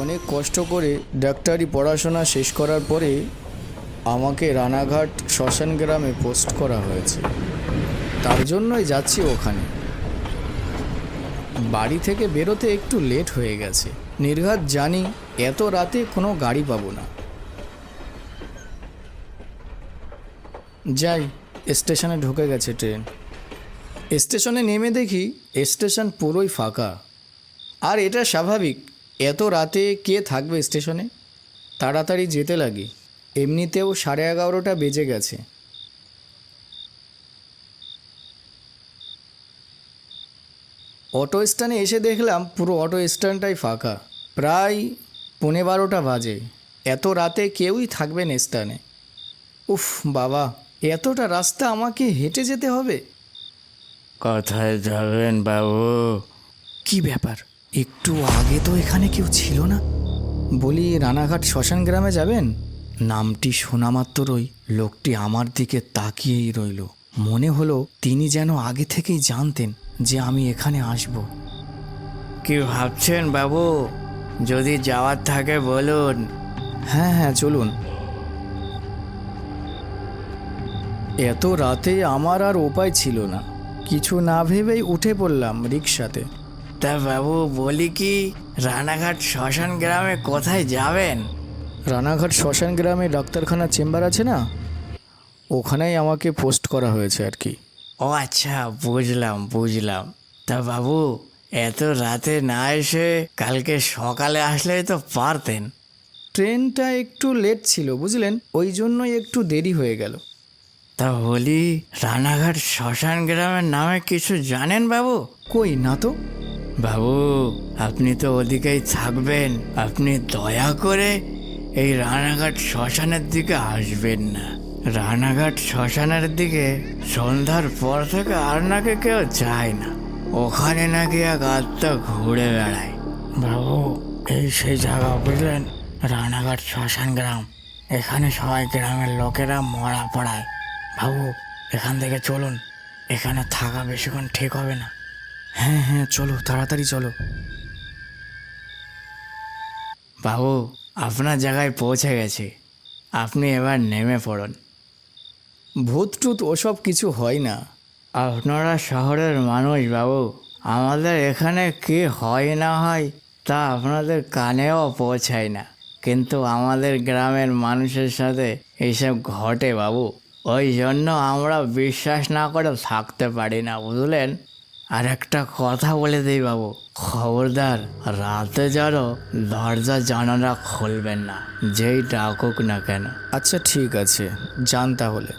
অনেক কষ্ট করে ডাক্তারি পড়াশোনা শেষ করার পরে আমাকে রানাঘাট শ্মশান গ্রামে পোস্ট করা হয়েছে। তার জন্যই যাচ্ছি ওখানে। বাড়ি থেকে বেরোতে একটু লেট হয়ে গেছে। নির্ঘাত জানি এত রাতে কোনো গাড়ি পাবো না। যাই, স্টেশনে ঢুকে গেছে ট্রেন। স্টেশনে নেমে দেখি স্টেশন পুরোই ফাঁকা। আর এটা স্বাভাবিক। এত রাতে কে থাকবে স্টেশনে? তাড়াতাড়ি যেতে লাগি। এমনিতেও সাড়ে এগারোটা বেজে গেছে। অটো স্ট্যান্ডে এসে দেখলাম পুরো অটো স্ট্যান্ডটাই ফাঁকা। প্রায় পৌনে বারোটা বাজে। এত রাতে কেউই থাকবে না স্ট্যান্ডে। উফ বাবা এতটা রাস্তা আমাকে হেঁটে যেতে হবে? কোথায় যাবেন বাবু। কি ব্যাপার? একটু আগে তো এখানে কেউ ছিল না। বলি রানাঘাট শ্মশান গ্রামে যাবেন? নামটি শোনা মাত্রই লোকটি আমার দিকে তাকিয়েই রইল। মনে হলো তিনি যেন আগে থেকেই জানতেন যে আমি এখানে আসব। কি ভাবছেন বাবু? যদি যাওয়ার থাকে বলুন। হ্যাঁ হ্যাঁ চলুন। এত রাতে আমার আর উপায় ছিল না। কিছু না ভেবেই উঠে পড়লাম রিক্সাতে তা বাবু বলি কি রানাঘাট শ্মশান গ্রামে কোথায় যাবেন? রানাঘাট শ্মশান গ্রামে ডাক্তারখানা চেম্বার আছে না? ওখানেই আমাকে পোস্ট করা হয়েছে আর কি। ও আচ্ছা বুঝলাম বুঝলাম। তা বাবু এত রাতে না এসে কালকে সকালে আসলেই তো পারতেন। ট্রেনটা একটু লেট ছিল বুঝলেন? ওই জন্যই একটু দেরি হয়ে গেল। তা বলি রানাঘাট শ্মশান গ্রামের নামে কিছু জানেন বাবু? কই না তো? বাবু, আপনি তো ওদিকেই থাকবেন। আপনি দয়া করে এই রানাঘাট শ্মশানের দিকে আসবেন না। রানাঘাট শ্মশানের দিকে সন্ধ্যার পর থেকে আর নাকি কেউ যায় না। ওখানে নাকি এক আত্মা ঘুরে বেড়ায়। বাবু, এই সেই জায়গা বুঝলেন? রানাঘাট শ্মশান গ্রাম। এখানে সবাই গ্রামের লোকেরা মরা পড়ায়। বাবু, এখান থেকে চলুন। এখানে থাকা বেশিক্ষণ ঠিক হবে না। হ্যাঁ হ্যাঁ চলো, তাড়াতাড়ি চলো। বাবু, আপনার জায়গায় পৌঁছে গেছি। আপনি এবার নেমে পড়ুন। ভূত টুত ওসব কিছু হয় না। আপনারা শহরের মানুষ, বাবু। আমাদের এখানে কি হয় না হয়, তা আপনাদের কানেও পৌঁছায় না। কিন্তু আমাদের গ্রামের মানুষের সাথে এইসব ঘটে, বাবু। ওই জন্য আমরা বিশ্বাস না করে থাকতে পারি না, বুঝলেন? আর একটা কথা বলে দিই বাবু, খবরদার, রাতে যেন দরজা জানালা খুলবেন না, যেই ডাকুক না কেন। আচ্ছা ঠিক আছে, যান তাহলে।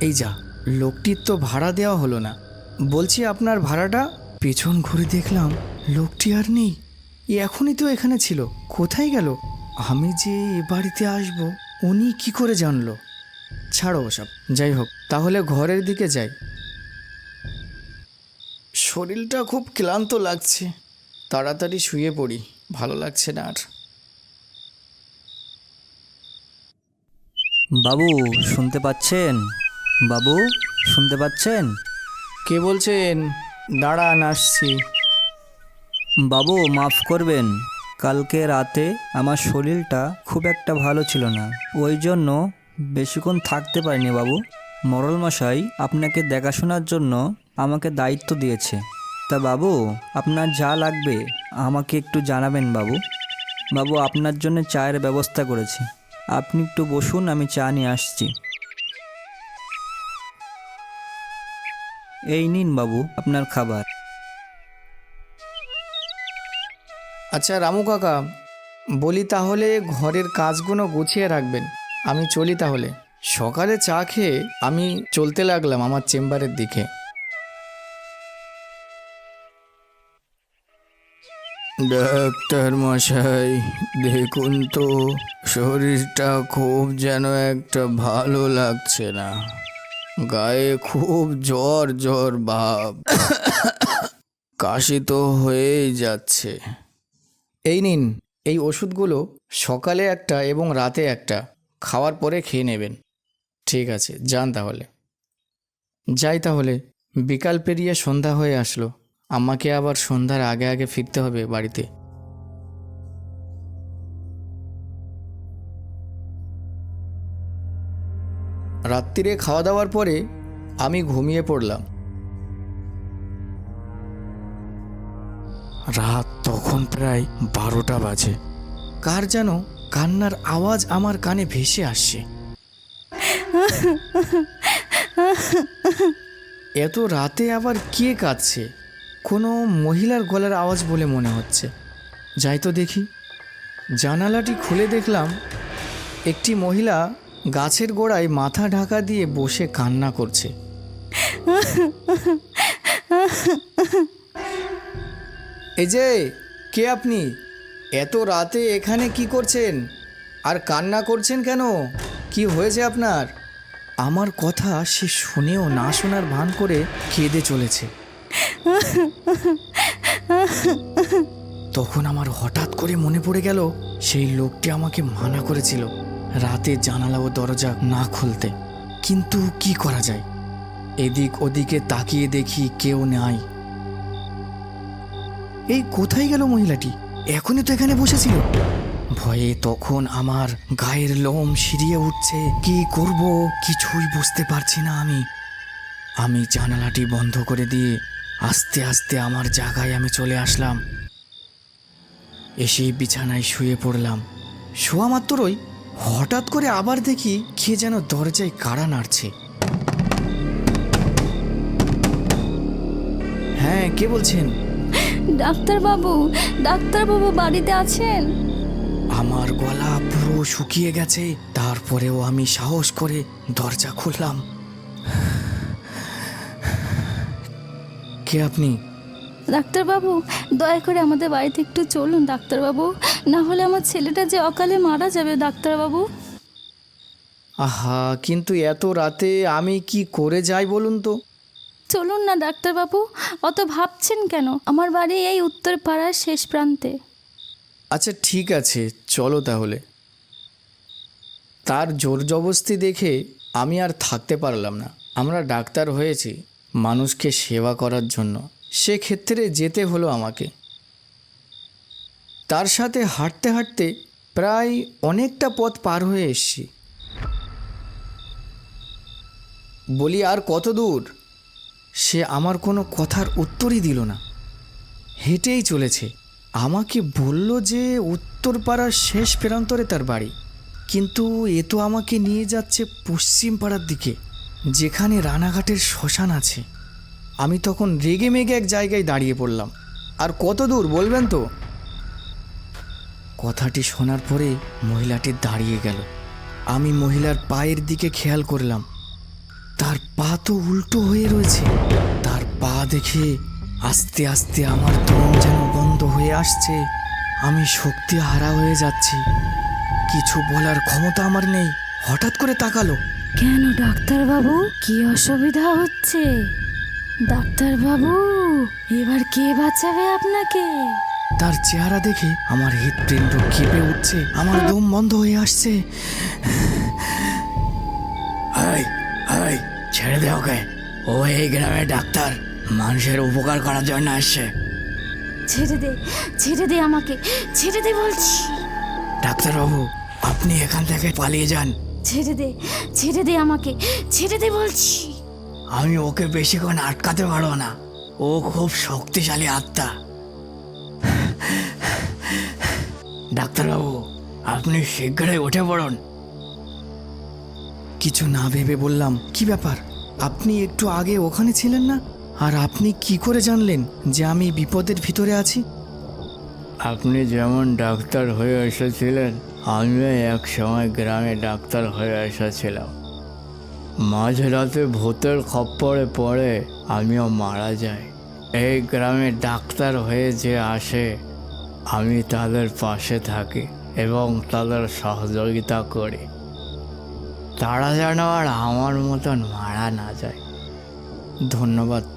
এই যা, লোকটির তো ভাড়া দেওয়া হলো না। বলছি আপনার ভাড়াটা? পেছন ঘুরে দেখলাম, লোকটি আর নেই। এখনই তো এখানে ছিল, কোথায় গেল? আমি যে এ বাড়িতে আসব, উনি কি করে জানলো? ছাড়ো ওসব, যাই হোক, তাহলে ঘরের দিকে যাই। শরীরটা খুব ক্লান্ত লাগছে। তাড়াতাড়ি শুয়ে পড়ি ভালো লাগছে না আর। বাবু শুনতে পাচ্ছেন? বাবু শুনতে পাচ্ছেন? কে বলছেন? দাঁড়ান আসছি। বাবু মাফ করবেন। কালকে রাতে আমার শরীরটা খুব একটা ভালো ছিল না। ওই জন্য বেশিক্ষণ থাকতে পারিনি বাবু। মরল মশাই আপনাকে দেখাশোনার জন্য আমাকে দায়িত্ব দিয়েছে। তা বাবু, আপনার যা লাগবে, আমাকে একটু জানাবেন বাবু। বাবু, আপনার জন্য চায়ের ব্যবস্থা করেছি। আপনি একটু বসুন, আমি চা নিয়ে আসছি। এই নিন বাবু, আপনার খাবার। আচ্ছা রামু কাকা, বলি তাহলে ঘরের কাজগুলো গুছিয়ে রাখবেন। আমি চলি তাহলে। সকালে চা খেয়ে আমি চলতে লাগলাম আমার চেম্বারের দিকে। ডাক্তার মশাই, দেখুন তো, শরীরটা খুব যেন একটা ভালো লাগছে না। গায়ে খুব জ্বর জ্বর ভাব। কাশি তো হয়েই যাচ্ছে। এই নিন, এই ওষুধগুলো সকালে একটা এবং রাতে একটা। খাওয়ার পরে খেয়ে নেবেন। ঠিক আছে, যান তাহলে। যাই তাহলে, বিকাল পেরিয়ে সন্ধ্যা হয়ে আসলো। আমাকে আবার সন্ধ্যার আগে আগে ফিরতে হবে বাড়িতে। রাত্রিরে খাওয়া দাওয়ার পরে আমি ঘুমিয়ে পড়লাম। রাত তখন প্রায় বারোটা বাজে। কার যেন কান্নার আওয়াজ আমার কানে ভেসে আসছে। এত রাতে আবার কে কাঁদছে? কোনো মহিলার গলার আওয়াজ বলে মনে হচ্ছে। যাই তো দেখি। জানালাটি খুলে দেখলাম একটি মহিলা গাছের গোড়ায় মাথা ঢাকা দিয়ে বসে কান্না করছে। এই যে, কে আপনি? এত রাতে এখানে কি করছেন? আর কান্না করছেন কেন? কি হয়েছে আপনার? আমার কথা সে শুনেও না শোনার ভান করে কেঁদে চলেছে। তখন আমার হঠাৎ করে মনে পড়ে গেল, সেই লোকটি আমাকে মানা করেছিল রাতে জানালা ও দরজা না খুলতে। কিন্তু কি করা যায়? এদিক ওদিকে তাকিয়ে দেখি কেউ নাই। এই কোথায় গেল মহিলাটি? এখনই তো এখানে বসেছিল। ভয়ে তখন আমার গায়ের লোম সিরিয়ে উঠছে। কি করব? কিছুই বুঝতে পারছি না আমি। আমি জানালাটি বন্ধ করে দিয়ে আস্তে আস্তে আমার জায়গায় আমি চলে আসলাম। এসেই বিছানায় শুয়ে পড়লাম। শোয়া মাত্রই হঠাৎ করে আবার দেখি কে যেন দরজায় কাড়া নাড়ছে। হ্যাঁ কে বলছেন? ডাক্তারবাবু ডাক্তারবাবু বাড়িতে আছেন? আমার গলা পুরো শুকিয়ে গেছে তারপরেও আমি সাহস করে দরজা খুললাম। কে আপনি? ডাক্তারবাবু দয়া করে আমাদের বাড়িতে একটু চলুন ডাক্তারবাবু। না হলে আমার ছেলেটা যে অকালে মারা যাবে ডাক্তারবাবু। আহা কিন্তু এত রাতে আমি কি করে যাই বলুন তো? চলুন না ডাক্তারবাবু অত ভাবছেন কেন? আমার বাড়ি এই উত্তর পাড়ার শেষ প্রান্তে। আচ্ছা ঠিক আছে চলো তাহলে। তার জোর জবস্তি দেখে আমি আর থাকতে পারলাম না। আমরা ডাক্তার হয়েছি। মানুষকে সেবা করার জন্য, সেক্ষেত্রে যেতে হলো আমাকে। তার সাথে হাঁটতে হাঁটতে প্রায় অনেকটা পথ পার হয়ে এসছি। বলি, আর কত দূর? সে আমার কোনো কথার উত্তরই দিল না। হেঁটেই চলেছে। আমাকে বলল যে, উত্তরপাড়ার শেষ প্রান্তরে তার বাড়ি। কিন্তু এ তো আমাকে নিয়ে যাচ্ছে পশ্চিম পাড়ার দিকে। যেখানে রানাঘাটের শ্মশান আছে, আমি তখন রেগে মেগে এক জায়গায় দাঁড়িয়ে পড়লাম। আর কত দূর, বলবেন তো? কথাটি শোনার পরে মহিলাটি দাঁড়িয়ে গেল। আমি মহিলার পায়ের দিকে খেয়াল করলাম। তার পা তো উল্টো হয়ে রয়েছে। তার পা দেখে আস্তে আস্তে আমার দম যেন বন্ধ হয়ে আসছে। আমি শক্তি হারা হয়ে যাচ্ছি। কিছু বলার ক্ষমতা আমার নেই। হঠাৎ করে তাকালো। কেন ডাক্তারবাবু? কি অসুবিধা হচ্ছে? ডাক্তারবাবু এবার কে বাঁচাবে আপনাকে? তার চেহারা দেখে আমার হৃৎপিণ্ড কেঁপে উঠছে আমার দম বন্ধ হয়ে আসছে। ছেড়ে দে ওকে। ও এই গ্রামের ডাক্তার মানুষের উপকার করার জন্য আসছে। ছেড়ে দে ছেড়ে দে আমাকে ছেড়ে দে বলছি। ডাক্তারবাবু আপনি এখান থেকে পালিয়ে যান। ছেড়ে দে ছেড়ে দে আমাকে ছেড়ে দে বলছি। আমি ওকে বেশিক্ষণ আটকাতে পারব না। ও খুব শক্তিশালী আত্মা। ডাক্তারবাবু আপনি শীঘ্রই উঠে পড়ুন। কিছু না ভেবে বললাম কি ব্যাপার? আপনি একটু আগে ওখানে ছিলেন না? আর আপনি কি করে জানলেন যে আমি বিপদের ভিতরে আছি? আপনি যেমন ডাক্তার হয়ে এসেছিলেন আমিও এক সময় গ্রামে ডাক্তার হয়ে এসেছিলাম। মাঝরাতে ভূতের খপ্পরে পড়ে আমিও মারা যাই। এই গ্রামে ডাক্তার হয়ে যে আসে, আমি তাদের পাশে থাকি এবং তাদের সহযোগিতা করি। তারা যেন আর আমার মতন মারা না যায়। ধন্যবাদ।